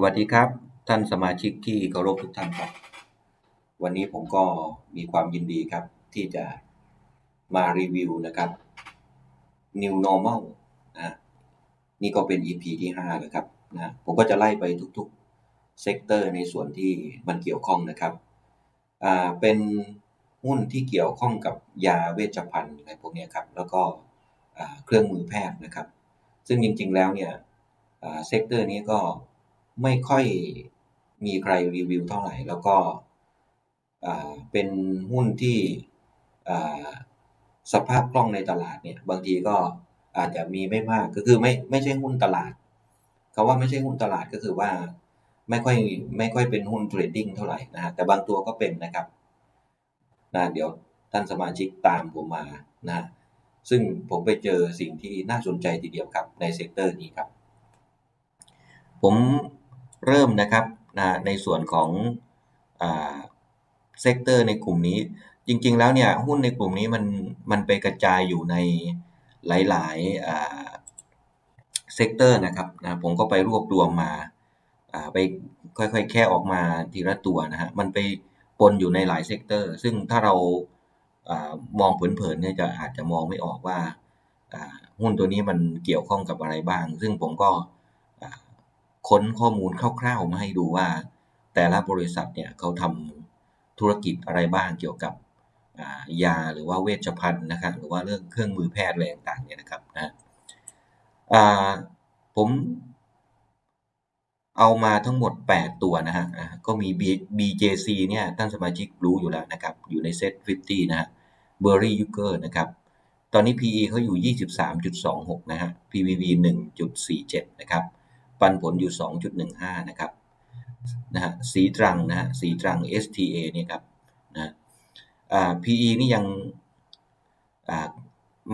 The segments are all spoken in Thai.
สวัสดีครับ ท่านสมาชิกที่เคารพทุกท่านครับ วันนี้ผมก็มีความยินดีครับ ที่จะมารีวิวนะครับ New Normal นะนี่ก็เป็น EP ที่5แล้วครับนะผมก็จะไล่ไปทุกๆเซกเตอร์ในส่วนที่มันเกี่ยวข้องนะครับอ่าเป็นหุ้นที่เกี่ยวข้องกับยาเวชภัณฑ์อะไรพวกนี้ครับ แล้วก็เครื่องมือแพทย์นะครับ ซึ่งจริงๆแล้วเนี่ยเซกเตอร์นี้ก็ ไม่ค่อยมีใครรีวิวเท่าไหร่ แล้วก็เป็นหุ้นที่สภาพคล่องในตลาดเนี่ย บางทีก็อาจจะมีไม่มากก็คือไม่ไม่ใช่หุ้นตลาดคาว่าไม่ใช่หุ้นตลาดก็คือว่าไม่ค่อยไม่ค่อยเป็นหุ้นเทรดดิ้งเท่าไหร่นะฮะแต่บางตัวก็เป็นนะครับนะเดี๋ยวท่านสมาชิกตามผมมานะซึ่งผมไปเจอสิ่งที่น่าสนใจทีเดียวครับในเซกเตอร์นี้ครับ ผม เริ่มนะครับนะในส่วนของเซกเตอร์ในกลุ่มนี้ จริงๆแล้วเนี่ยหุ้นในกลุ่มนี้มันมันไปกระจายอยู่ในหลายๆเซกเตอร์นะครับนะผมก็ไปรวบรวมมาไปค่อยๆ แค่ออกมาทีละตัวนะฮะมันไปปนอยู่ในหลายเซกเตอร์ ซึ่งถ้าเราอามองเผินๆเนี่ยจะอาจจะมองไม่ออกว่าหุ้นตัวนี้มันเกี่ยวข้องกับอะไรบ้าง ซึ่งผมก็ ค้นข้อมูลคร่าวๆมาให้ดูว่า แต่ละบริษัทเนี่ยเขาทำธุรกิจอะไรบ้างเกี่ยวกับยาหรือว่าเวชภัณฑ์นะครับหรือว่าเรื่องเครื่องมือแพทย์อะไรต่างๆเนี่ยนะครับนะผมเอามาทั้งหมด 8 ตัวนะฮะก็มี BJC เนี่ยท่านสมาชิกรู้อยู่แล้วนะครับ อยู่ในเซ็ต50 นะฮะเบอร์รี่ยูเกอร์นะครับ ตอนนี้ PE เขาอยู่ 23.26 นะฮะ PBV 1.47 นะครับ ปันผลอยู่ 2.15 นะครับนะฮะสีตรังนะฮะสีตรัง STA เนี่ยครับนะอ่า PE นี่ยังอ่า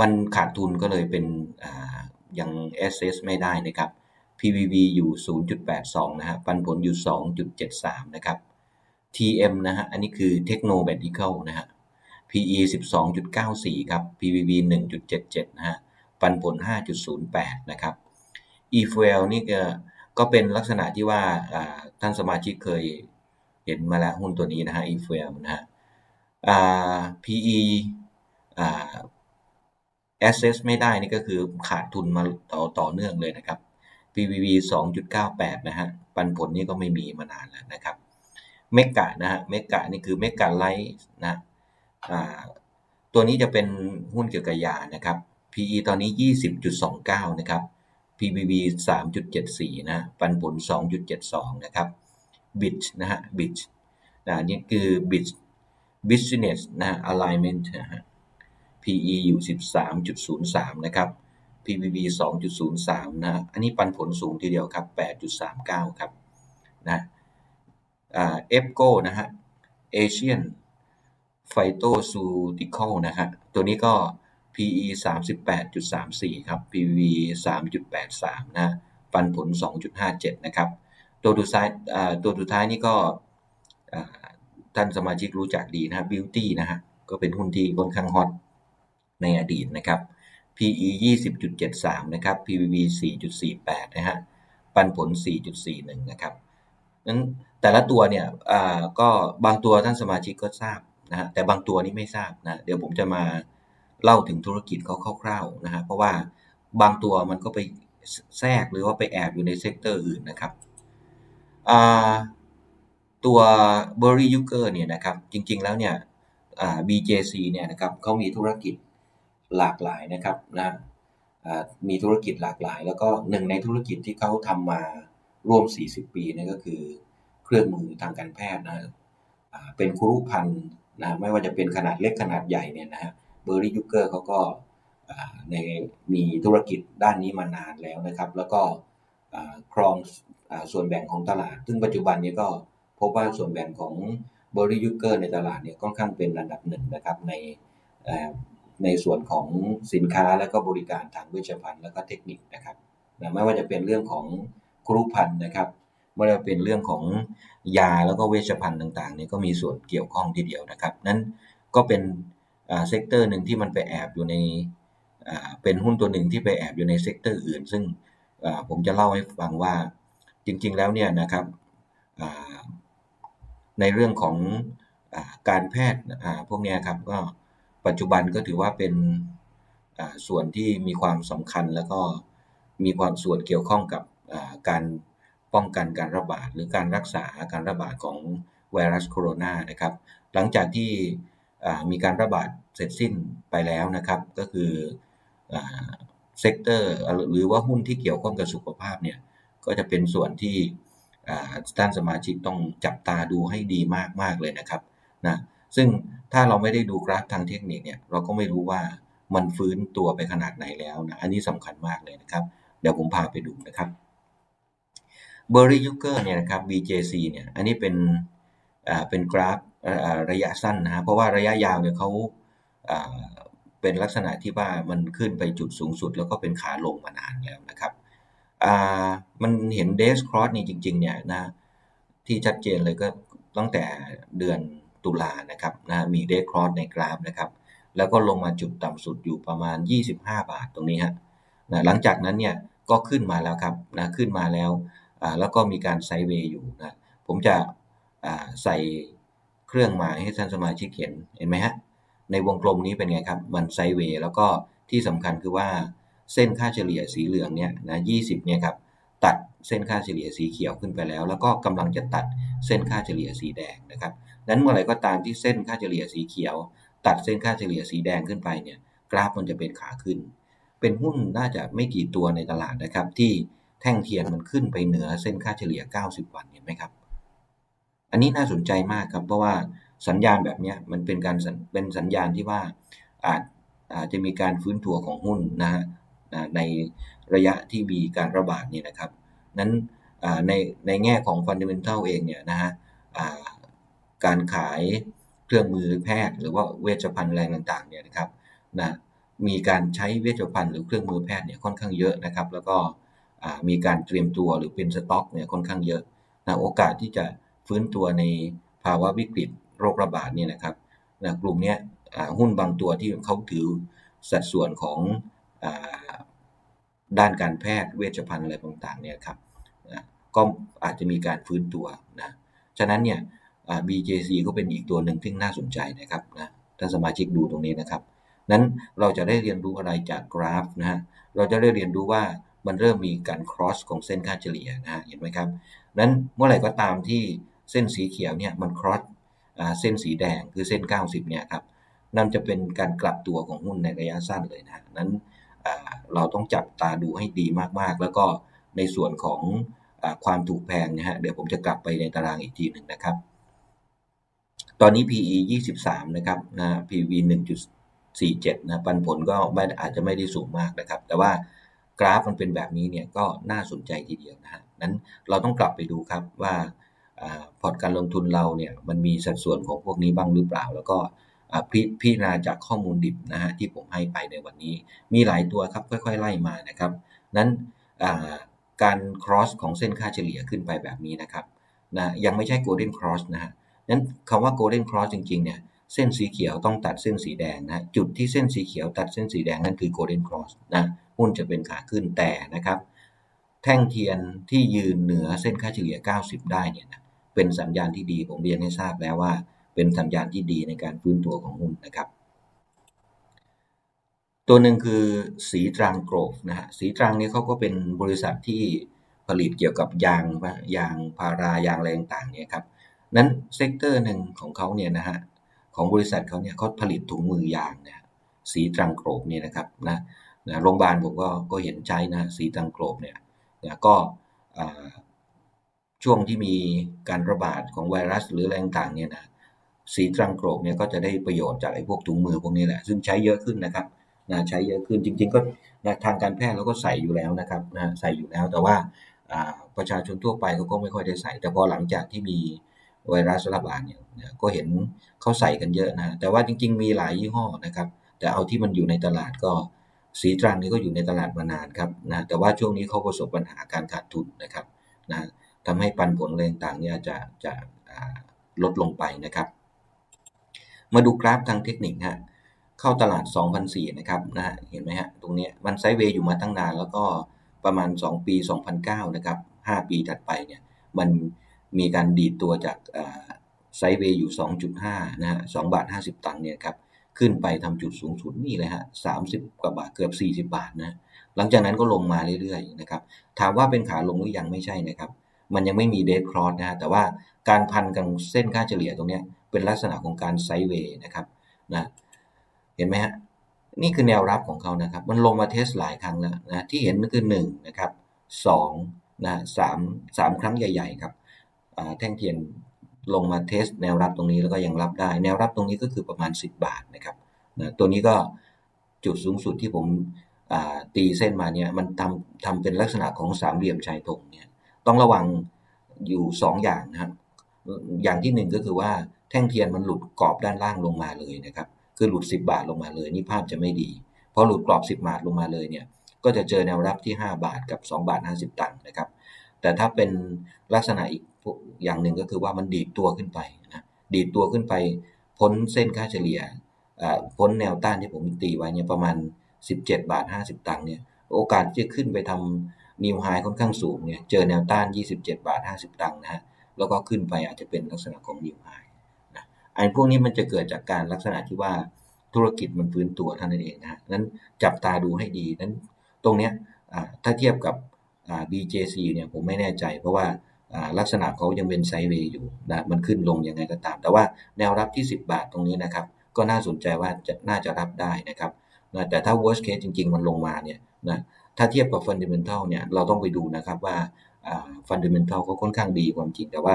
มันขาดทุนก็เลยเป็นอ่ายัง assess ไม่ได้นะครับ PBV อยู่ 0.82 นะฮะ ปันผลอยู่ 2.73 นะครับ TM นะฮะ อันนี้คือ Techno Medical นะฮะ PE 12.94 ครับ PBV 1.77 นะฮะ ปันผล 5.08 นะครับ eFuel นี่ก็ก็เป็นลักษณะที่ว่าท่านสมาชิกเคยเห็นมาแล้วหุ้นตัวนี้นะฮะ eFuel นะฮะ PE assess ไม่ได้นี่ก็คือขาดทุนมาต่อต่อเนื่องเลยนะครับ PBV 2.98 นะฮะ ปันผลนี่ก็ไม่มีมานานแล้วนะครับ เมกะนะฮะ เมกะนี่คือเมกะไลท์นะตัวนี้จะเป็นหุ้นเกี่ยวกับยานะครับ PE ตอนนี้ 20.29 นะครับ PBV 3.74 นะ ปันผล 2.72 นะครับ BIT นะฮะ BIT นะนี่คือ BIT Business นะ Alignment นะฮะ PE อยู่ 13.03 นะครับ PBV 2.03 นะ อันนี้ปันผลสูงทีเดียวครับ 8.39 ครับ นะอ่า EFCO นะฮะ Asian Phytoceutical นะฮะ ตัวนี้ก็ PE 38.34 ครับ PV 3.83 นะ ปันผล 2.57 นะครับ ตัวสุดท้ายตัวสุดท้ายนี่ก็ท่านสมาชิกรู้จักดีนะ Beauty นะฮะ ก็เป็นหุ้นที่ค่อนข้างฮอตในอดีตนะครับ PE 20.73 นะครับ PBV 4.48 นะฮะ ปันผล 4.41 นะครับ นั้นแต่ละตัวเนี่ยก็บางตัวท่านสมาชิกก็ทราบนะฮะ แต่บางตัวนี้ไม่ทราบนะ เดี๋ยวผมจะมา เล่าถึงธุรกิจเขาคร่าวๆนะฮะเพราะว่าบางตัวมันก็ไปแทรกหรือว่าไปแอบอยู่ในเซกเตอร์อื่นนะครับตัว b u r r y u g e r เนี่ยนะครับจริงๆแล้วเนี่ย BJC เนี่ยนะครับเขามีธุรกิจหลากหลายนะครับนะมีธุรกิจหลากหลาย แล้วก็หนึ่งในธุรกิจที่เขาทำมาร่วม 40 ปีนั่นก็คือเครื่องมือทางการแพทย์นะเป็นครุพันธ์นะไม่ว่าจะเป็นขนาดเล็กขนาดใหญ่เนี่ยนะฮะ เบอร์รี่ยูเกอร์เขาก็ในมีธุรกิจด้านนี้มานานแล้วนะครับ แล้วก็ครองส่วนแบ่งของตลาด ซึ่งปัจจุบันนี้ก็พบว่าส่วนแบ่งของเบอร์รี่ยูเกอร์ในตลาดเนี่ยค่อนข้างเป็นระดับหนึ่งนะครับในในส่วนของสินค้าและก็บริการทางเวชภัณฑ์และก็เทคนิคนะครับไม่ว่าจะเป็นเรื่องของครุพันธ์นะครับไม่ว่าเป็นเรื่องของยาแล้วก็เวชภัณฑ์ต่างๆนี่ก็มีส่วนเกี่ยวข้องทีเดียวนะครับ นั้นก็เป็น เซกเตอร์หนึ่งที่มันไปแอบอยู่ในอ่าเป็นหุ้นตัวหนึ่งที่ไปแอบอยู่ในเซกเตอร์อื่น ซึ่งอ่าผมจะเล่าให้ฟังว่าจริง ๆ แล้วเนี่ยนะครับในเรื่องของอการแพทย์พวกนี้ครับก็ปัจจุบันก็ถือว่าเป็นส่วนที่มีความสำคัญแล้วก็มีความส่วนเกี่ยวข้องกับการป้องกันการระบาดหรือการรักษาการระบาดของไวรัสโคโรนานะครับ หลังจากที่ มีการระบาดเสร็จสิ้นไปแล้วนะครับ ก็คือเซกเตอร์หรือว่าหุ้นที่เกี่ยวข้องกับสุขภาพเนี่ยก็จะเป็นส่วนที่ท่านสมาชิกต้องจับตาดูให้ดีมากๆเลยนะครับนะซึ่งถ้าเราไม่ได้ดูกราฟทางเทคนิคเนี่ยเราก็ไม่รู้ว่ามันฟื้นตัวไปขนาดไหนแล้วนะอันนี้สำคัญมากเลยนะครับ เดี๋ยวผมพาไปดูนะครับเบอร์รี่ยูเกอร์เนี่ยนะครับ BJC เนี่ยอันนี้เป็น เป็นกราฟระยะสั้นนะเพราะว่าระยะยาวเนี่ยเขาเป็นลักษณะที่ว่ามันขึ้นไปจุดสูงสุด แล้วก็เป็นขาลงมานานแล้วนะครับมันเห็นเดสครอสนี่จริงๆเนี่ยนะที่ชัดเจนเลยก็ตั้งแต่เดือนตุลานะครับนะมีเดสครอสในกราฟนะครับ แล้วก็ลงมาจุดต่ำสุดอยู่ประมาณ 25 บาทตรงนี้ฮะนะหลังจากนั้นเนี่ยก็ขึ้นมาแล้วครับนะขึ้นมาแล้วแล้วก็มีการไซเวย์อยู่นะผมจะ ใส่เครื่องหมายให้ท่านสมาชิกเห็นเห็นไหมฮะในวงกลมนี้เป็นไงครับ มันไซเวย์แล้วก็ที่สำคัญคือว่าเส้นค่าเฉลี่ยสีเหลืองเนี่ยนะ20เนี่ยครับตัดเส้นค่าเฉลี่ยสีเขียวขึ้นไปแล้ว แล้วก็กำลังจะตัดเส้นค่าเฉลี่ยสีแดงนะครับนั้นเมื่อไหร่ก็ตามที่เส้นค่าเฉลี่ยสีเขียว ตัดเส้นค่าเฉลี่ยสีแดงขึ้นไปเนี่ยกราฟมันจะเป็นขาขึ้น เป็นหุ้นน่าจะไม่กี่ตัวในตลาดนะครับที่แท่งเทียนมันขึ้นไปเหนือเส้นค่าเฉลี่ย 90 วันเห็นไหมครับ อันนี้น่าสนใจมากครับเพราะว่าสัญญาณแบบนี้มันเป็นการเป็นสัญญาณที่ว่าอาจอาจจะมีการฟื้นตัวของหุ้นนะฮะในระยะที่มีการระบาดนี่นะครับ นั้นในในแง่ของฟันเดเมนทัลเองเนี่ยนะฮะการขายเครื่องมือแพทย์หรือว่าเวชภัณฑ์แรงต่างๆเนี่ยนะครับนะมีการใช้เวชภัณฑ์หรือเครื่องมือแพทย์เนี่ยค่อนข้างเยอะนะครับ แล้วก็มีการเตรียมตัวหรือเป็นสต็อกเนี่ยค่อนข้างเยอะนะโอกาสที่จะ ฟื้นตัวในภาวะวิกฤตโรคระบาดเนี่ยนะครับนะกลุ่มนี้หุ้นบางตัวที่เขาถือสัดส่วนของด้านการแพทย์เวชภัณฑ์อะไรต่างๆเนี่ยครับนะก็อาจจะมีการฟื้นตัวนะฉะนั้นเนี่ย BJC ก็เป็นอีกตัวหนึ่งที่น่าสนใจนะครับนะท่านสมาชิกดูตรงนี้นะครับ นั้นเราจะได้เรียนรู้อะไรจากกราฟนะฮะเราจะได้เรียนรู้ว่ามันเริ่มมีการ cross ของเส้นค่าเฉลี่ยนะเห็นไหมครับนั้นเมื่อไหร่ก็ตามที่ เส้นสีเขียวเนี่ยมัน cross เส้นสีแดงคือเส้น 90เนี่ยครับนั่นจะเป็นการกลับตัวของหุ้นในระยะสั้นเลยนะนั้นเราต้องจับตาดูให้ดีมากๆ แล้วก็ในส่วนของอความถูกแพงนะฮะเดี๋ยวผมจะกลับไปในตารางอีกทีหนึ่งนะครับ ตอนนี้ PE 23 นะครับนะ PV 1.47 นะปันผลก็ไม่อาจจะไม่ได้สูงมากนะครับ แต่ว่ากราฟมันเป็นแบบนี้เนี่ยก็น่าสนใจทีเดียวนะฮะนั้นเราต้องกลับไปดูครับว่า พอร์ตการลงทุนเราเนี่ยมันมีสัดส่วนของพวกนี้บ้างหรือเปล่า แล้วก็พพิจารณาจากข้อมูลดิบนะฮะที่ผมให้ไปในวันนี้ มีหลายตัวครับ ค่อย ๆ ไล่มานะครับ นั้นการ cross ของเส้นค่าเฉลี่ยขึ้นไปแบบนี้นะครับนะยังไม่ใช่ golden cross นะฮะนั้นคำว่า golden cross จริงๆเนี่ยเส้นสีเขียวต้องตัดเส้นสีแดงนะจุดที่เส้นสีเขียวตัดเส้นสีแดงนั่นคือ golden cross นะหุ้นจะเป็นขาขึ้นแต่นะครับ แท่งเทียนที่ยืนเหนือเส้นค่าเฉลี่ย 90 ได้เนี่ยนะ เป็นสัญญาณที่ดีผมเรียนให้ทราบแล้วว่า เป็นสัญญาณที่ดีในการฟื้นตัวของหุ้นนะครับ ตัวหนึ่งคือสีตรังโกรฟนะฮะสีตรังนี่เขาก็เป็นบริษัทที่ผลิตเกี่ยวกับยางยางพารายางอะไรต่างๆเนี่ยครับนั้นเซกเตอร์หนึ่งของเขาเนี่ยนะฮะของบริษัทเขาเนี่ยเขาผลิตถุงมือยางเนี่ยสีตรังโกรฟเนี่ยนะครับนะนะโรงพยาบาลผมก็ก็เห็นใช้นะสีตรังโกลบเนี่ยนะก็ ช่วงที่มีการระบาดของไวรัสหรืออะไรต่างๆเนี่ยนะสีตรังโกลบเนี่ยก็จะได้ประโยชน์จากไอ้พวกถุงมือพวกนี้แหละ ซึ่งใช้เยอะขึ้นนะครับนะใช้เยอะขึ้นจริง ๆ ก็นะทางการแพทย์เราก็ใส่อยู่แล้วนะครับนะใส่อยู่แล้วแต่ว่าประชาชนทั่วไปเขาก็ไม่ค่อยได้ใส่ แต่พอหลังจากที่มีไวรัสระบาดเนี่ยก็เห็นเขาใส่กันเยอะนะแต่ว่าจริง ๆ มีหลายยี่ห้อนะครับ แต่เอาที่มันอยู่ในตลาดก็สีตรังนี้ก็อยู่ในตลาดมานานครับนะแต่ว่าช่วงนี้เขาประสบปัญหาการขาดทุนนะครับนะ ทำให้ปันผลแรงต่างเนี่ยจะจะลดลงไปนะครับ มาดูกราฟทางเทคนิคฮะเข้าตลาด 2004 นะครับนะฮะเห็นไหมฮะตรงนี้มันไซด์เวย์อยู่มาตั้งนาน แล้วก็ประมาณ 2 ปี 2009 นะครับ 5 ปีถัดไปเนี่ยมันมีการดีดตัวจากไซด์เวย์อยู่ 2.5 นะฮะ2บาท 50 ตังค์เนี่ยครับขึ้นไปทำจุดสูงสุดนี่เลยฮะ30กว่าบาทเกือบ 40 บาทนะ หลังจากนั้นก็ลงมาเรื่อยๆนะครับ ถามว่าเป็นขาลงหรือยังไม่ใช่นะครับ มันยังไม่มีเดทครอสนะฮะแต่ว่าการพันกันเส้นค่าเฉลี่ยตรงนี้เป็นลักษณะของการไซด์เวย์นะครับนะเห็นไหมฮะนี่คือแนวรับของเขานะครับ มันลงมาเทสหลายครั้งแล้วนะที่เห็นก็คือ1นะครับ2นะสามสามครั้งใหญ่ๆครับแท่งเทียนลงมาเทสแนวรับตรงนี้แล้วก็ยังรับได้ แนวรับตรงนี้ก็คือประมาณ 10 บาทนะครับนะตัวนี้ก็จุดสูงสุดที่ผมตีเส้นมาเนี่ยมันทำทำเป็นลักษณะของสามเหลี่ยมชายธงเนี่ย ต้องระวังอยู่ 2 อย่างนะครับอย่างที่ 1 ก็คือว่าแท่งเทียนมันหลุดกรอบด้านล่างลงมาเลยนะครับ คือหลุด 10 บาทลงมาเลย นี่ภาพจะไม่ดี พอหลุดกรอบ 10 บาทลงมาเลยเนี่ยก็จะเจอแนวรับที่ 5 บาทกับ 2 บาท 50 ตังค์นะครับ แต่ถ้าเป็นลักษณะอีกอย่างหนึ่งก็คือว่ามันดีดตัวขึ้นไปนะดีดตัวขึ้นไปพ้นเส้นค่าเฉลี่ยพ้นแนวต้านที่ผมตีไว้เนี่ยประมาณ 17 บาท 50 ตังค์เนี่ยโอกาสจะขึ้นไปทำ นิวไฮค่อนข้างสูงเนี่ย เจอแนวต้าน 27 บาท 50 ตังค์นะฮะ แล้วก็ขึ้นไปอาจจะเป็นลักษณะของนิวไฮนะอันพวกนี้มันจะเกิดจากการลักษณะที่ว่าธุรกิจมันฟื้นตัวเท่านั้นเองนะนั้นจับตาดูให้ดี นั้นตรงเนี้ยถ้าเทียบกับ BJC เนี่ยผมไม่แน่ใจ เพราะว่าลักษณะเขายังเป็นไซเวย์อยู่นะ มันขึ้นลงยังไงก็ตาม แต่ว่าแนวรับที่ 10 บาทตรงนี้นะครับ ก็น่าสนใจว่าจะน่าจะรับได้นะครับนะแต่ถ้า worst case จริง ๆ มันลงมาเนี่ยนะ ถ้าเทียบกับ fundamental เนี่ยเราต้องไปดูนะครับว่า fundamental เขาค่อนข้างดีความจริงแต่ว่า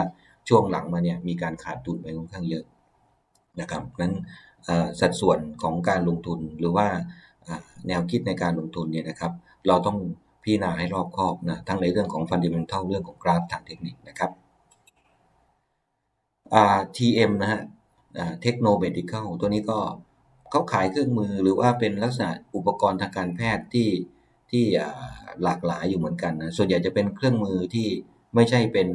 ช่วงหลังมาเนี่ยมีการขาดทุนไปค่อนข้างเยอะนะครับนั้นสัดส่วนของการลงทุนหรือว่าแนวคิดในการลงทุนเนี่ยนะครับ เราต้องพิจารณาให้รอบคอบนะทั้งในเรื่องของฟันเดเมนทัลเรื่องของกราฟทางเทคนิคนะครับ TM นะฮะเทคโนเมดิคอลตัวนี้ก็เขาขายเครื่องมือหรือว่าเป็นลักษณะอุปกรณ์ทางการแพทย์ที่ ที่หลากหลายอยู่เหมือนกันนะส่วนใหญ่จะเป็นเครื่องมือที่ไม่ใช่เป็น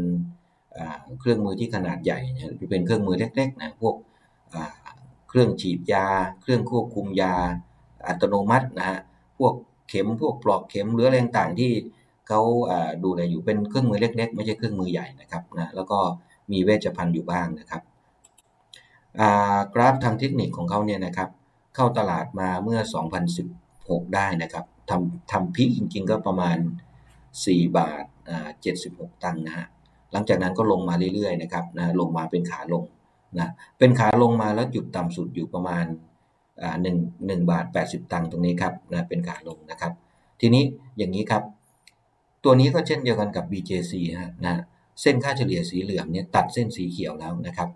เครื่องมือที่ขนาดใหญ่จะเป็นเครื่องมือเล็กๆนะพวกเครื่องฉีดยา เครื่องควบคุมยาอัตโนมัตินะฮะพวกเข็มพวกปลอกเข็มหรืออะไรต่างๆที่เขาดูแลอยู่เป็นเครื่องมือเล็ก ๆ ไม่ใช่เครื่องมือใหญ่นะครับนะแล้วก็มีเวชภัณฑ์อยู่บ้างนะครับกราฟทางเทคนิคของเขาเนี่ยนะครับ เข้าตลาดมาเมื่อ 2016 ได้นะครับ ทำทำพีคจริง ๆ ก็ประมาณ 4 บาท76ตังค์นะฮะหลังจากนั้นก็ลงมาเรื่อยๆนะครับนะลงมาเป็นขาลงนะเป็นขาลงมาแล้วจุดต่ำสุดอยู่ประมาณหนึ่งหนึ่งบาท80ตังค์ตรงนี้ครับนะเป็นขาลงนะครับ ทีนี้อย่างนี้ครับ ตัวนี้ก็เช่นเดียวกันกับ BJC ฮะนะเส้นค่าเฉลี่ยสีเหลืองเนี่ยตัดเส้นสีเขียวแล้วนะครับ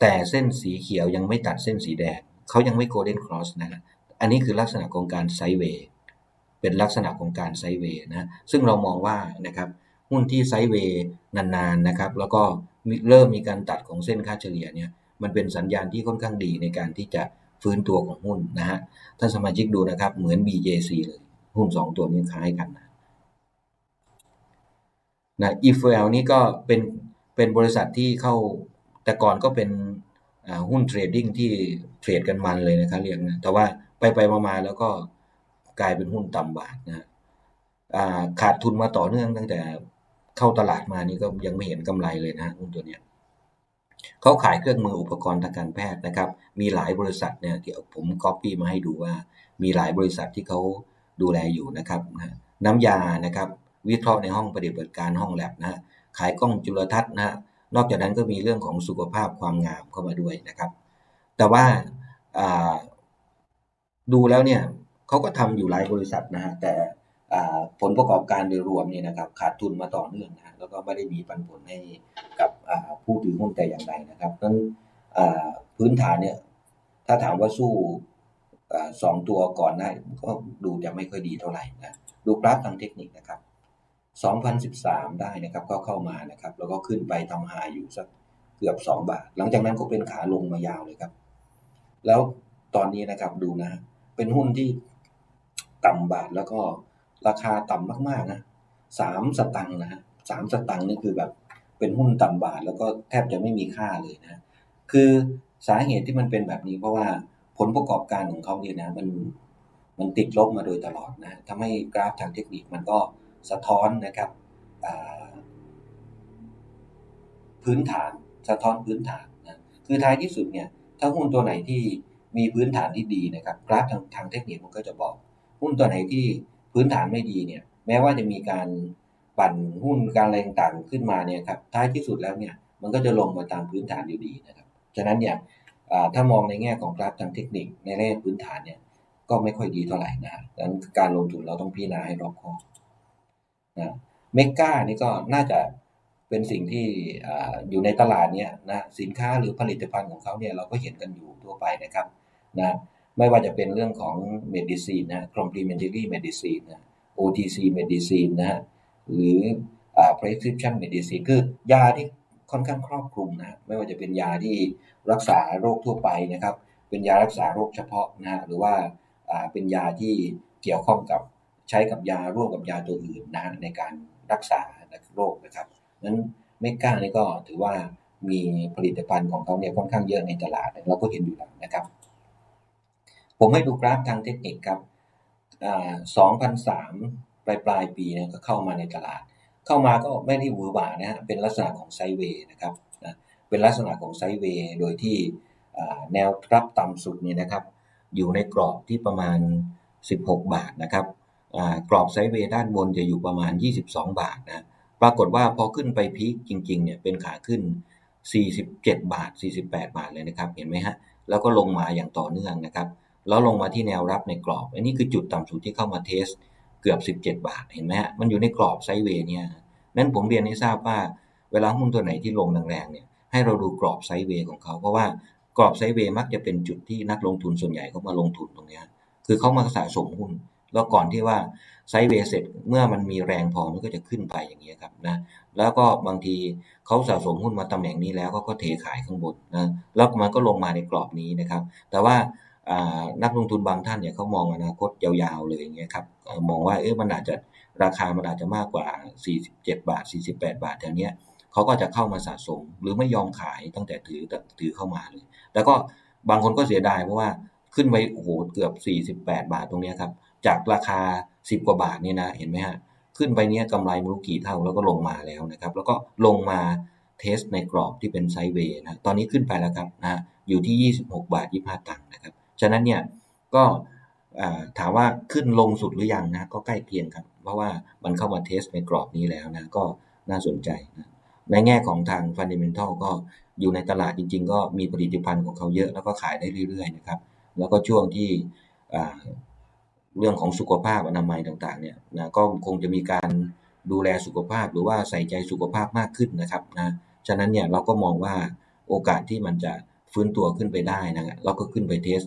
แต่เส้นสีเขียวยังไม่ตัดเส้นสีแดงเขายังไม่ golden cross นะอันนี้คือลักษณะของการไซด์เวย์ เป็นลักษณะของการไซเวย์นะซึ่งเรามองว่านะครับหุ้นที่ไซเวย์นานๆนะครับแล้วก็เริ่มมีการตัดของเส้นค่าเฉลี่ยเนี่ยมันเป็นสัญญาณที่ค่อนข้างดีในการที่จะฟื้นตัวของหุ้นนะฮะท่านสมาชิกดูนะครับเหมือน BJC เลยหุ้น 2 ตัวนี้คล้ายกันนะนะ e f l นี่ก็เป็นเป็นบริษัทที่เข้าแต่ก่อนก็เป็นหุ้นเทรดดิ้งที่เทรดกันมันเลยนะครับเรียกนะแต่ว่าไปไปมาๆแล้วก็ กลายเป็นหุ้นต่ำบาทนะขาดทุนมาต่อเนื่องตั้งแต่เข้าตลาดมานี่ก็ยังไม่เห็นกำไรเลยนะหุ้นตัวเนี้ยเขาขายเครื่องมืออุปกรณ์ทางการแพทย์นะครับ มีหลายบริษัทเนี่ยที่ผมก๊อปปี้มาให้ดูว่ามีหลายบริษัทที่เขาดูแลอยู่นะครับนะน้ำยานะครับ วิเคราะห์ในห้องปฏิบัติการห้องแลบนะขายกล้องจุลทรรศน์นะนอกจากนั้นก็มีเรื่องของสุขภาพความงามเข้ามาด้วยนะครับ แต่ว่าดูแล้วเนี่ย เขาก็ทำอยู่หลายบริษัทนะฮะแต่ผลประกอบการโดยรวมเนี่ยนะครับขาดทุนมาต่อเนื่องนะแล้วก็ไม่ได้มีปันผลให้กับผู้ถือหุ้นแต่อย่างใดนะครับนั้นพื้นฐานเนี่ยถ้าถามว่าสู้สองตัวก่อนได้ก็ดูจะไม่ค่อยดีเท่าไหร่นะดูกราฟทางเทคนิคนะครับ 2013 ได้นะครับก็เข้ามานะครับ แล้วก็ขึ้นไปทำหายอยู่สักเกือบ 2 บาท หลังจากนั้นก็เป็นขาลงมายาวเลยครับ แล้วตอนนี้นะครับดูนะ เป็นหุ้นที่ ต่ำบาทแล้วก็ราคาต่ำมากๆนะสามสตังค์นะฮะสามสตังค์นี่คือแบบเป็นหุ้นต่ำบาทแล้วก็แทบจะไม่มีค่าเลยนะ คือสาเหตุที่มันเป็นแบบนี้เพราะว่าผลประกอบการของเขาเนี่ยนะมันมันติดลบมาโดยตลอดนะทำให้กราฟทางเทคนิคมันก็สะท้อนนะครับพื้นฐานสะท้อนพื้นฐานนะคือท้ายที่สุดเนี่ยถ้าหุ้นตัวไหนที่มีพื้นฐานที่ดีนะครับ กราฟทางทางเทคนิคมันก็จะบอก หุ้นตัวไหนที่พื้นฐานไม่ดีเนี่ย แม้ว่าจะมีการปั่นหุ้นการอะไรต่างๆขึ้นมาเนี่ยครับท้ายที่สุดแล้วเนี่ยมันก็จะลงมาตามพื้นฐานอยู่ดีนะครับ ฉะนั้นเนี่ยถ้ามองในแง่ของกราฟทางเทคนิคในแง่พื้นฐานเนี่ยก็ไม่ค่อยดีเท่าไหร่นะดังนั้นการลงทุนเราต้องพิจารณาให้รอบคอบนะเมกานี่ก็น่าจะเป็นสิ่งที่อยู่ในตลาดเนี่ยนะสินค้าหรือผลิตภัณฑ์ของเขาเนี่ยเราก็เห็นกันอยู่ทั่วไปนะครับนะ ไม่ว่าจะเป็นเรื่องของ medicine นะ complementary medicine นะ OTC medicine นะหรือ prescription medicine คือยาที่ค่อนข้างครอบคลุมนะไม่ว่าจะเป็นยาที่รักษาโรคทั่วไปนะครับ เป็นยารักษาโรคเฉพาะนะหรือว่าเป็นยาที่เกี่ยวข้องกับใช้กับยาร่วมกับยาตัวอื่นนะในการรักษาโรคนะครับนั้นเมกานี่ก็ถือว่ามีผลิตภัณฑ์ของเขาเนี่ยค่อนข้างเยอะในตลาดเราก็เห็นอยู่แล้วนะครับ ผมให้ดูกราฟทางเทคนิคครับ2003 ปลายปลายปีเนี่ยก็เข้ามาในตลาด เข้ามาก็ไม่ได้หวือหวานะฮะ เป็นลักษณะของไซเวย์นะครับนะเป็นลักษณะของไซเวย์โดยที่แนวรับต่ำสุดเนี่ยนะครับ อยู่ในกรอบที่ประมาณ 16 บาทนะครับกรอบไซเวย์ด้านบนจะอยู่ประมาณ 22 บาทนะปรากฏว่าพอขึ้นไปพีคจริงๆเนี่ยเป็นขาขึ้น 47 บาท 48 บาทเลยนะครับ เห็นไหมฮะ แล้วก็ลงมาอย่างต่อเนื่องนะครับ แล้วลงมาที่แนวรับในกรอบ อันนี้คือจุดต่ำสุดที่เข้ามาเทสเกือบ 17 บาท เห็นไหมฮะ มันอยู่ในกรอบไซเวย์เนี่ยนั้นผมเรียนให้ทราบว่า เวลาหุ้นตัวไหนที่ลงแรงๆเนี่ย ให้เราดูกรอบไซเวย์ของเขา เพราะว่ากรอบไซเวย์มักจะเป็นจุดที่นักลงทุนส่วนใหญ่เขามาลงทุนตรงนี้ คือเขามาสะสมหุ้น แล้วก่อนที่ว่าไซเวย์เสร็จ เมื่อมันมีแรงพอ มันก็จะขึ้นไปอย่างนี้ครับนะ แล้วก็บางทีเขาสะสมหุ้นมาตำแหน่งนี้แล้วก็เทขายข้างบนนะ แล้วมันก็ลงมาในกรอบนี้นะครับ แต่ว่า นักลงทุนบางท่านเนี่ยเขามองอนาคตยาวๆเลยอย่างเงี้ยครับมองว่าเออมันอาจจะราคามันอาจจะมากกว่า 47 บาท 48 บาทแถวเนี้ยเขาก็จะเข้ามาสะสม หรือไม่ยอมขายตั้งแต่ถือถือเข้ามาเลย แล้วก็บางคนก็เสียดายเพราะว่าขึ้นไปโอ้โหเกือบ 48 บาทตรงนี้ครับ จากราคา 10 กว่าบาทเนี่ยนะเห็นไหมฮะขึ้นไปเนี้ยกำไรไม่รู้กี่เท่าแล้วก็ลงมาแล้วนะครับ แล้วก็ลงมาเทสในกรอบที่เป็นไซด์เวย์นะตอนนี้ขึ้นไปแล้วครับนะอยู่ที่ 26 บาท 25 ตังค์นะครับ ฉะนั้นเนี่ยก็ถามว่าขึ้นลงสุดหรือยังนะก็ใกล้เคียงครับ เพราะว่ามันเข้ามาเทสในกรอบนี้แล้วนะก็น่าสนใจนะในแง่ของทางฟันเดเมนทัลก็อยู่ในตลาดจริง ๆ ก็มีผลิตภัณฑ์ของเขาเยอะแล้วก็ขายได้เรื่อยๆนะครับ แล้วก็ช่วงที่เรื่องของสุขภาพอนามัยต่างๆเนี่ยนะก็คงจะมีการดูแลสุขภาพหรือว่าใส่ใจสุขภาพมากขึ้นนะครับนะฉะนั้นเนี่ยเราก็มองว่าโอกาสที่มันจะฟื้นตัวขึ้นไปได้นะเราก็ขึ้นไปเทส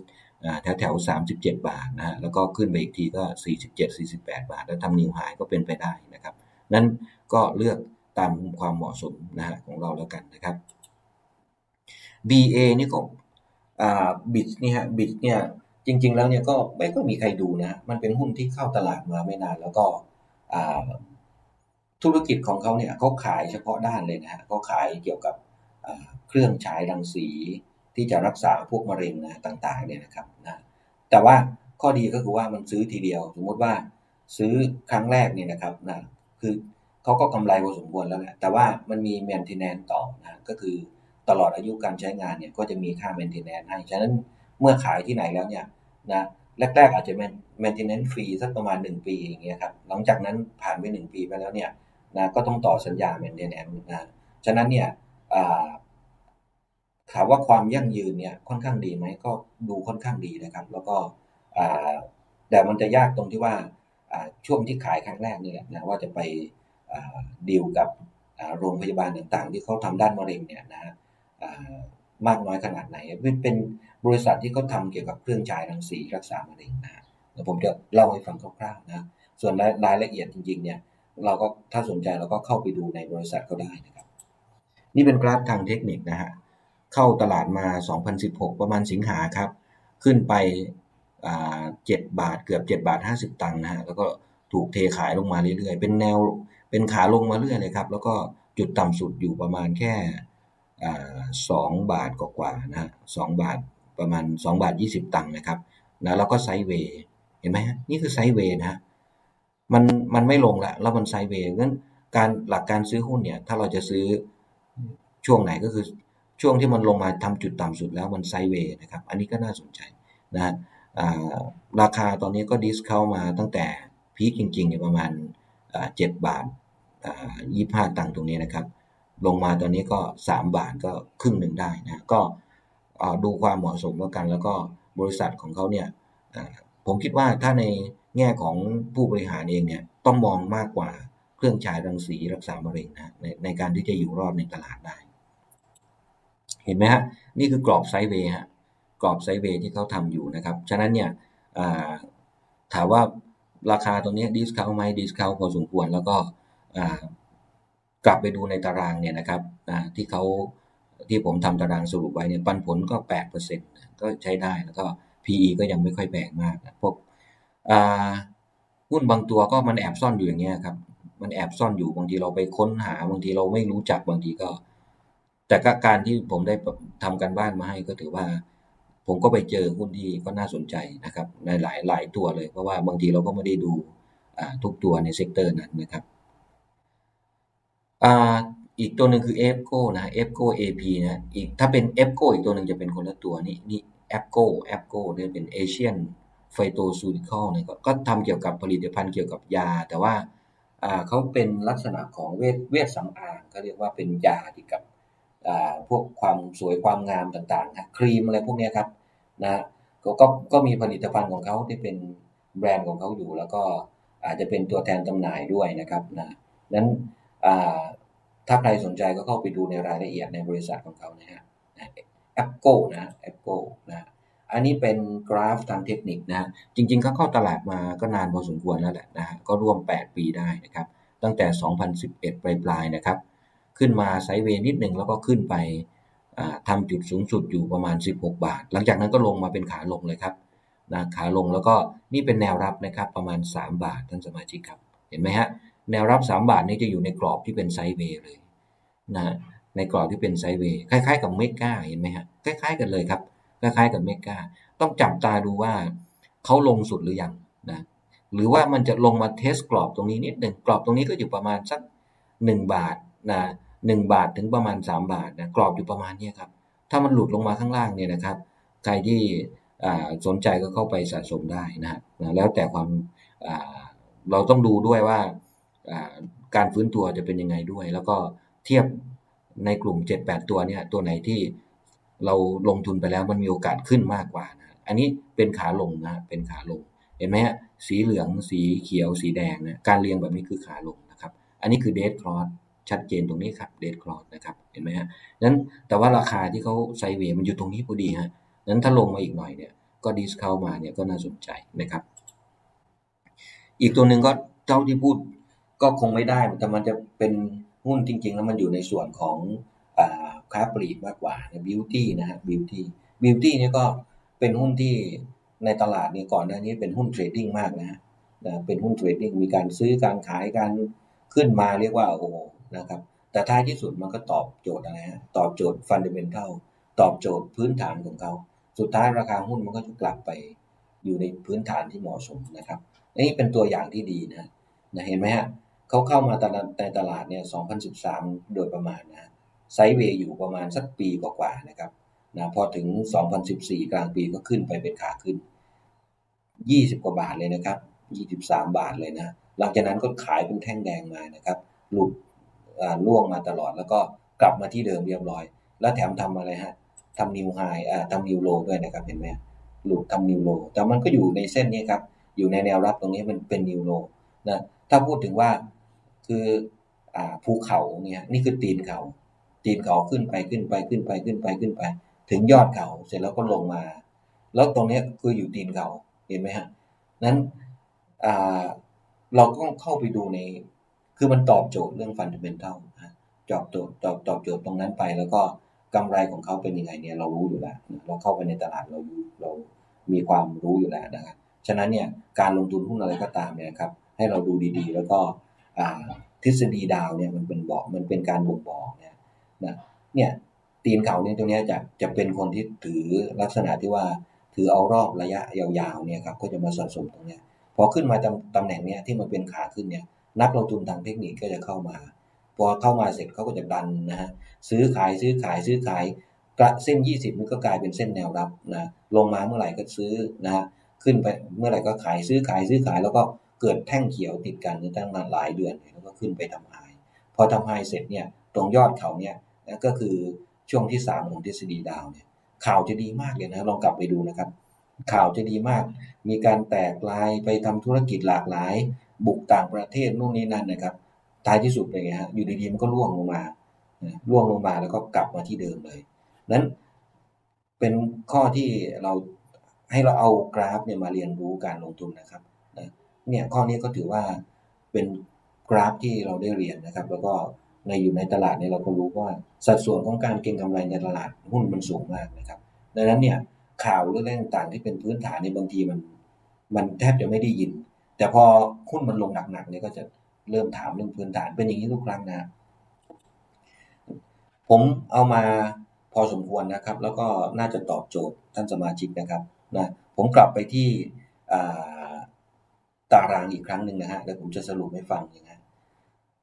แถวแถวสามสิบเจ็ดบาทนะฮะแล้วก็ขึ้นไปอีกทีก็สี่สิบเจ็ดสี่สิบแปดบาท แล้วทำนิวไฮก็เป็นไปได้นะครับ นั้นก็เลือกตามความเหมาะสมนะฮะของเราแล้วกันนะครับ BA นี่ก็บิดนี่ฮะบิดเนี่ยจริง ๆ แล้วเนี่ยก็ไม่ก็มีใครดูนะมันเป็นหุ้นที่เข้าตลาดมาไม่นาน แล้วก็ธุรกิจของเขาเนี่ยเขาขายเฉพาะด้านเลยนะฮะเขาขายเกี่ยวกับเครื่องฉายรังสี ที่จะรักษาพวกมะเร็งนะต่างๆเนี่ยนะครับนะแต่ว่าข้อดีก็คือว่ามันซื้อทีเดียว สมมติว่าซื้อครั้งแรกเนี่ยนะครับนะคือเขาก็กำไรพอสมควรแล้วแหละแต่ว่ามันมีแมนเทนแนนต่อนะก็คือตลอดอายุการใช้งานเนี่ยก็จะมีค่าแมนเทนแนนให้ฉะนั้นเมื่อขายที่ไหนแล้วเนี่ยนะแรกๆอาจจะ maintenance ฟรีสักประมาณ 1 ปีอย่างเงี้ยครับหลังจากนั้นผ่านไป 1 ปีไปแล้วเนี่ยนะก็ต้องต่อสัญญา maintenance นะฉะนั้นเนี่ย ถามว่าความยั่งยืนเนี่ยค่อนข้างดีไหมก็ดูค่อนข้างดีนะครับ แล้วก็แต่มันจะยากตรงที่ว่าช่วงที่ขายครั้งแรกนี่แหละนะว่าจะไปดีลกับโรงพยาบาลต่างๆ ที่เขาทำด้านมะเร็งเนี่ยนะมากน้อยขนาดไหนเป็นบริษัทที่เขาทาเกี่ยวกับเครื่องฉายรังสีรักษามะเร็งนะเดี๋ยวผมจะเล่าให้ฟังคร่าวๆนะส่วนรายละเอียดจริงๆเนี่ยเราก็ถ้าสนใจเราก็เข้าไปดูในบริษัทก็ได้นะครับ นี่เป็นกราฟทางเทคนิคนะฮะ เข้าตลาดมา 2016 ประมาณสิงหาครับ ขึ้นไปเจ็ดบาทเกือบ 7 บาท 50 ตังค์นะฮะแล้วก็ถูกเทขายลงมาเรื่อยๆ เป็นแนวเป็นขาลงมาเรื่อยเลยครับ แล้วก็จุดต่ำสุดอยู่ประมาณแค่สองบาทกว่าๆนะฮะสองบาทประมาณ 2 บาท 20 ตังค์นะครับนะแล้วก็ไซด์เวย์เห็นไหมฮะนี่คือไซด์เวย์นะฮะมันมันไม่ลงละแล้วมันไซด์เวย์งั้นการหลักการซื้อหุ้นเนี่ย ถ้าเราจะซื้อช่วงไหนก็คือ ช่วงที่มันลงมาทำจุดต่ำสุดแล้วมันไซเวย์นะครับ อันนี้ก็น่าสนใจนะฮะราคาตอนนี้ก็ดิสเข้ามาตั้งแต่พีคจริงๆเนี่ยประมาณอ่า7บาทอ่า25ตังค์ตรงนี้นะครับ ลงมาตอนนี้ก็ 3 บาทก็ครึ่งหนึ่งได้นะก็ดูความเหมาะสมแล้วกัน แล้วก็บริษัทของเขาเนี่ยผมคิดว่าถ้าในแง่ของผู้บริหารเองเนี่ยต้องมองมากกว่าเครื่องฉายรังสีรักษามะเร็งนะในในการที่จะอยู่รอดในตลาดได้ เห็นไหมฮะนี่คือกรอบไซด์เวย์ฮะกรอบไซด์เวย์ที่เขาทำอยู่นะครับฉะนั้นเนี่ยถามว่าราคาตรงนี้ดิสคาวไหมดิสคาวพอสมควรแล้วก็กลับไปดูในตารางเนี่ยนะครับที่เขาที่ผมทำตารางสรุปไว้เนี่ยปันผลก็8%นะก็ใช้ได้แล้วก็ PE ก็ยังไม่ค่อยแพงมากพวกหุ้นบางตัวก็มันแอบซ่อนอยู่อย่างเงี้ยครับ มันแอบซ่อนอยู่บางทีเราไปค้นหาบางทีเราไม่รู้จักบางทีก็ แต่ก็การที่ผมได้ทำการบ้านมาให้ก็ถือว่า ผมก็ไปเจอหุ้นที่ก็น่าสนใจนะครับ ในหลายหลายตัวเลย เพราะว่าบางทีเราก็ไม่ได้ดูทุกตัวในเซกเตอร์นั้นนะครับออีกตัวหนึ่งคือ f c o นะ f c o AP นะอีกถ้าเป็น f c o อีกตัวหนึ่งจะเป็นคนละตัวนี่นี่ a p c o a p c o เนี่ยเป็น Asian Phytoceutical เนี่ยก็ทำเกี่ยวกับผลิตภัณฑ์เกี่ยวกับยา แต่ว่าเขาเป็นลักษณะของเวชเวชสำอางก็เรียกว่าเป็นยาที่กับ พวกความสวยความงามต่างๆนะครีมอะไรพวกนี้ครับนะก็ก็ก็มีผลิตภัณฑ์ของเขาที่เป็นแบรนด์ของเขาอยู่ แล้วก็อาจจะเป็นตัวแทนจำหน่ายด้วยนะครับนะนั้นถ้าใครสนใจก็เข้าไปดูในรายละเอียดในบริษัทของเขานะฮะแอปโก้นะแอปโก้นะอันนี้เป็นกราฟทางเทคนิคนะจริงๆเขาเข้าตลาดมาก็นานพอสมควรแล้วแหละนะฮะก็ร่วม 8 ปีได้นะครับ ตั้งแต่ 2011 ปลายๆนะครับ ขึ้นมาไซเวย์นิดหนึ่งแล้วก็ขึ้นไปทำจุดสูงสุดอยู่ประมาณ 16 บาท หลังจากนั้นก็ลงมาเป็นขาลงเลยครับนะขาลงแล้วก็นี่เป็นแนวรับนะครับประมาณ 3 บาทท่านสมาชิกครับ เห็นไหมฮะแนวรับ 3 บาทนี้จะอยู่ในกรอบที่เป็นไซเวย์เลยนะในกรอบที่เป็นไซเวย์คล้ายๆ กับเมกาเห็นไหมฮะคล้าย ๆ กันเลยครับคล้ายๆกับเมกาต้องจับตาดูว่าเขาลงสุดหรือยังนะหรือว่ามันจะลงมาเทสกรอบตรงนี้นิดหนึ่งกรอบตรงนี้ก็อยู่ประมาณสัก 1 บาทนะ หนึ่งบาทถึงประมาณ 3 บาทนะกรอบอยู่ประมาณนี้ครับ ถ้ามันหลุดลงมาข้างล่างเนี่ยนะครับ ใครที่สนใจก็เข้าไปสะสมได้นะฮะแล้วแต่ความเราต้องดูด้วยว่าการฟื้นตัวจะเป็นยังไงด้วย แล้วก็เทียบในกลุ่ม 7-8 ตัวเนี่ยตัวไหนที่เราลงทุนไปแล้วมันมีโอกาสขึ้นมากกว่านะอันนี้เป็นขาลงนะเป็นขาลง เห็นไหมฮะสีเหลืองสีเขียวสีแดงนะการเรียงแบบนี้คือขาลงนะครับ อันนี้คือเดทคลอส ชัดเจนตรงนี้ครับเดทคลอสนะครับเห็นไหมฮะนั้นแต่ว่าราคาที่เขาไซเวย์มันอยู่ตรงนี้พอดีฮะนั้นถ้าลงมาอีกหน่อยเนี่ยก็ดิสเข้ามาเนี่ยก็น่าสนใจนะครับ อีกตัวหนึ่งก็เท่าที่พูดก็คงไม่ได้แต่มันจะเป็นหุ้นจริง ๆ แล้วมันอยู่ในส่วนของค้าปลีกมากกว่าบิวตี้นะฮะบิวตี้บิวตี้นี่ก็เป็นหุ้นที่ในตลาดนี่ก่อนหน้านี้เป็นหุ้นเทรดดิ้งมากนะฮะเป็นหุ้นเทรดดิ้งมีการซื้อการขายการขึ้นมาเรียกว่าโอ้ นะครับ แต่ท้ายที่สุดมันก็ตอบโจทย์อะไรฮะตอบโจทย์ฟันเดเมนทัลตอบโจทย์พื้นฐานของเขา สุดท้ายราคาหุ้นมันก็จะกลับไปอยู่ในพื้นฐานที่เหมาะสมนะครับนี่เป็นตัวอย่างที่ดีนะนะเห็นไหมฮะเขาเข้ามาตลาดในตลาดเนี่ย 2013 โดยประมาณนะไซด์เวย์อยู่ประมาณสักปีกว่าๆนะครับนะพอถึง 2014 กลางปีก็ขึ้นไปเป็นขาขึ้น 20 กว่าบาทเลยนะครับ 23 บาทเลยนะ หลังจากนั้นก็ขายเป็นแท่งแดงมานะครับ หลุด ล่วงมาตลอด แล้วก็กลับมาที่เดิมเรียบร้อย แล้วแถมทำอะไรฮะทำนิวไฮอ่าทำนิวโลด้วยนะครับเห็นไหมหลุดทำนิวโลแต่มันก็อยู่ในเส้นนี้ครับ อยู่ในแนวรับตรงนี้มันเป็นนิวโลนะถ้าพูดถึงว่าคืออ่าภูเขาเนี่ยนี่คือตีนเขา ตีนเขาขึ้นไปขึ้นไปขึ้นไปขึ้นไปขึ้นไป ถึงยอดเขาเสร็จแล้วก็ลงมา แล้วตรงนี้คืออยู่ตีนเขาเห็นไหมฮะนั้นเราก็เข้าไปดูใน คือมันตอบโจทย์เรื่องฟันเดเมนทัลตอบโจทย์ตอบตอบโจทย์ตรงนั้นไป แล้วก็กำไรของเขาเป็นยังไงเนี่ยเรารู้อยู่แล้ว เราเข้าไปในตลาดเราเรามีความรู้อยู่แล้วนะครับฉะนั้นเนี่ยการลงทุนหุ้นอะไรก็ตามเนี่ยครับให้เราดูดีๆ แล้วก็ทฤษฎีดาวเนี่ยมันเป็นบอกมันเป็นการบ่งบอกเนี่ยนะเนี่ยตีนเขาเนี่ยตรงนี้จะจะเป็นคนที่ถือลักษณะที่ว่าถือเอารอบระยะยาวๆเนี่ยครับก็จะมาสะสมตรงเนี้ยพอขึ้นมาตำตำแหน่งเนี้ยที่มันเป็นขาขึ้นเนี่ย นักลงทุนทางเทคนิคก็จะเข้ามาพอเข้ามาเสร็จเขาก็จะดันนะฮะซื้อขายซื้อขายซื้อขายกระเส้น 20มันก็กลายเป็นเส้นแนวรับนะลงมาเมื่อไหร่ก็ซื้อนะฮะขึ้นไปเมื่อไหร่ก็ขายซื้อขายซื้อขาย แล้วก็เกิดแท่งเขียวติดกันตั้งนานหลายเดือนแล้วก็ขึ้นไปทำไฮพอทำไฮเสร็จเนี่ยตรงยอดเขาเนี่ยนะก็คือช่วงที่ 3 ของทฤษฎีดาวเนี่ยข่าวจะดีมากเลยนะลองกลับไปดูนะครับ ข่าวจะดีมาก มีการแตกลายไปทำธุรกิจหลากหลาย บุกต่างประเทศนู่นนี่นั่นนะครับท้ายที่สุดเป็นไงฮะอยู่ดีๆมันก็ร่วงลงมาร่วงลงมาแล้วก็กลับมาที่เดิมเลยนั้นเป็นข้อที่เราให้เราเอากราฟเนี่ยมาเรียนรู้การลงทุนนะครับเนี่ยข้อนี้ก็ถือว่าเป็นกราฟที่เราได้เรียนนะครับ แล้วก็ในอยู่ในตลาดเนี่ยเราก็รู้ว่าสัดส่วนของการเก็งกำไรในตลาดหุ้นมันสูงมากนะครับ ดังนั้นเนี่ยข่าวเรื่องต่างๆที่เป็นพื้นฐานในบางทีมัน มันแทบจะไม่ได้ยิน แต่พอหุ้นมันลงหนักๆเนี่ยก็จะเริ่มถามเรื่องพื้นฐานเป็นอย่างนี้ทุกครั้งนะ ผมเอามาพอสมควรนะครับ แล้วก็น่าจะตอบโจทย์ท่านสมาชิกนะครับนะผมกลับไปที่ตารางอีกครั้งหนึ่งนะฮะเดี๋ยวผมจะสรุปให้ฟังอย่างนี้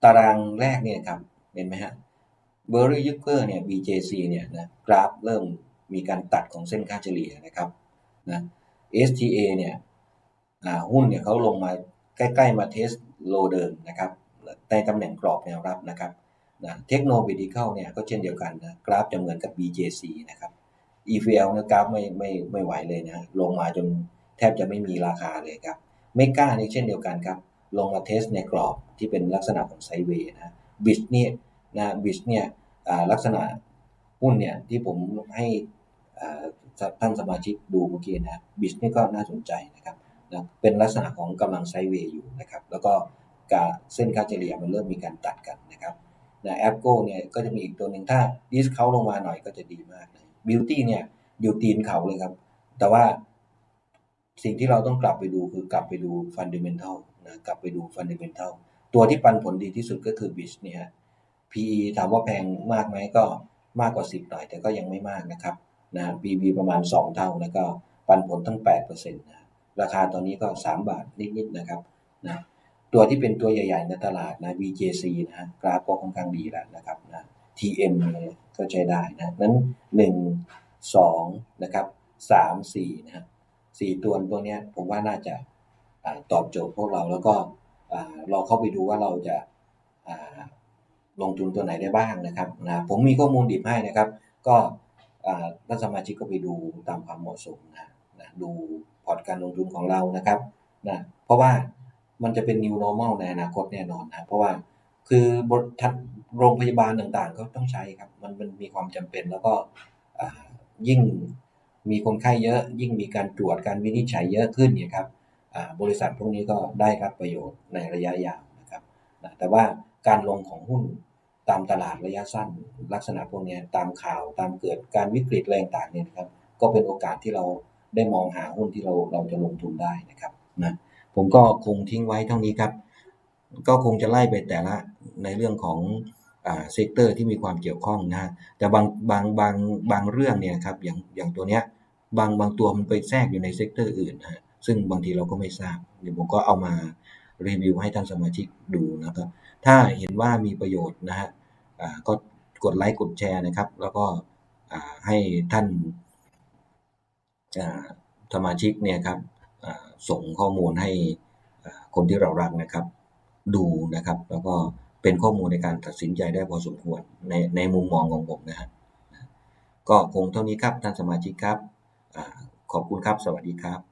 ตารางแรกเนี่ยครับเห็นไหมฮะเบอร์รี่ยุคเกอร์เนี่ย BJC เนี่ยนะกราฟเริ่มมีการตัดของเส้นค่าเฉลี่ยนะครับนะ STA เนี่ย หุ้นเนี่ยเขาลงมาใกล้ ๆ มาเทสโลเดิมนะครับในตำแหน่งกรอบแนวรับนะครับนะเทคโนโลยีเข้าเนี่ยก็เช่นเดียวกันนะกราฟจะเหมือนกับ BJC นะครับ EFL นะกราฟไม่ไม่ไม่ไหวเลยนะลงมาจนแทบจะไม่มีราคาเลยครับเมกานี่เช่นเดียวกันครับ ลงมาเทสในกรอบที่เป็นลักษณะของไซเวย์นะบิชเนี่ยนะบิชเนี่ยลักษณะหุ้นเนี่ยที่ผมให้ท่านสมาชิกดูเมื่อกี้นะบิชนี่ก็น่าสนใจนะครับ นะเป็นลักษณะของกำลังไซเวย์อยู่นะครับแล้วก็การเส้นค่าเฉลี่ยมันเริ่มมีการตัดกันนะครับนะแอปโก้เนี่ยก็จะมีอีกตัวหนึ่งถ้าดิสเขาลงมาหน่อยก็จะดีมากเลยบิวตี้เนี่ยอยู่ตีนเขาเลยครับ แต่ว่าสิ่งที่เราต้องกลับไปดูคือกลับไปดูฟันเดเมนทัลนะกลับไปดูฟันเดเมนทัลตัวที่ปันผลดีที่สุดก็คือบิชเนี่ย PE ถามว่าแพงมากไหมก็มากกว่า 10 หน่อย แต่ก็ยังไม่มากนะครับนะ PB ประมาณ 2 เท่าแล้วก็ปันผลทั้ง8%นะ ราคาตอนนี้ก็ 3 บาทนิดๆนะครับนะตัวที่เป็นตัวใหญ่ๆในตลาดนะ VJC นะกราฟก็ค่อนข้างดีแล้วนะครับนะ TM ก็ใช้ได้นะนั้น 1 2นะครับ3 4นะสี่ตัวตัวนี้ผมว่าน่าจะตอบโจทย์พวกเราแล้วก็เราเข้าไปดูว่าเราจะลงทุนตัวไหนได้บ้างนะครับนะผมมีข้อมูลดิบให้นะครับ ก็ท่านสมาชิกก็ไปดูตามความเหมาะสมนะนะดู พอร์ตการลงทุนของเรานะครับนะเพราะว่ามันจะเป็น new normal ในอนาคตแน่นอนนะเพราะว่าคือบริษัทโรงพยาบาลต่างๆ ก็ต้องใช้ครับมันมันมีความจำเป็นแล้วก็ยิ่งมีคนไข้เยอะ ยิ่งมีการตรวจการวินิจฉัยเยอะขึ้นเนี่ยครับบริษัทพวกนี้ก็ได้รับประโยชน์ในระยะยาวนะครับแต่ว่าการลงของหุ้นตามตลาดระยะสั้น ลักษณะพวกนี้ตามข่าวตามเกิดการวิกฤตแรงต่างเนี่ยครับก็เป็นโอกาสที่เรา ได้มองหาหุ้นที่เราเราจะลงทุนได้นะครับนะผมก็คงทิ้งไว้เท่านี้ครับ ก็คงจะไล่ไปแต่ละในเรื่องของอ่าเซกเตอร์ที่มีความเกี่ยวข้องนะแต่บางบางบางบางเรื่องเนี่ยครับอย่างอย่างตัวเนี้ยบางบางตัวมันไปแทรกอยู่ในเซกเตอร์อื่นฮะซึ่งบางทีเราก็ไม่ทราบเดี๋ยวผมก็เอามารีวิวให้ท่านสมาชิกดูนะครับ ถ้าเห็นว่ามีประโยชน์นะฮะก็กดไลค์กดแชร์นะครับ แล้วก็ให้ท่าน สมาชิกเนี่ยครับส่งข้อมูลให้คนที่เรารักนะครับ ดูนะครับ แล้วก็เป็นข้อมูลในการตัดสินใจได้พอสมควรในในมุมมองของผมนะฮะก็คงเท่านี้ครับท่านสมาชิกครับอขอบคุณครับ สวัสดีครับ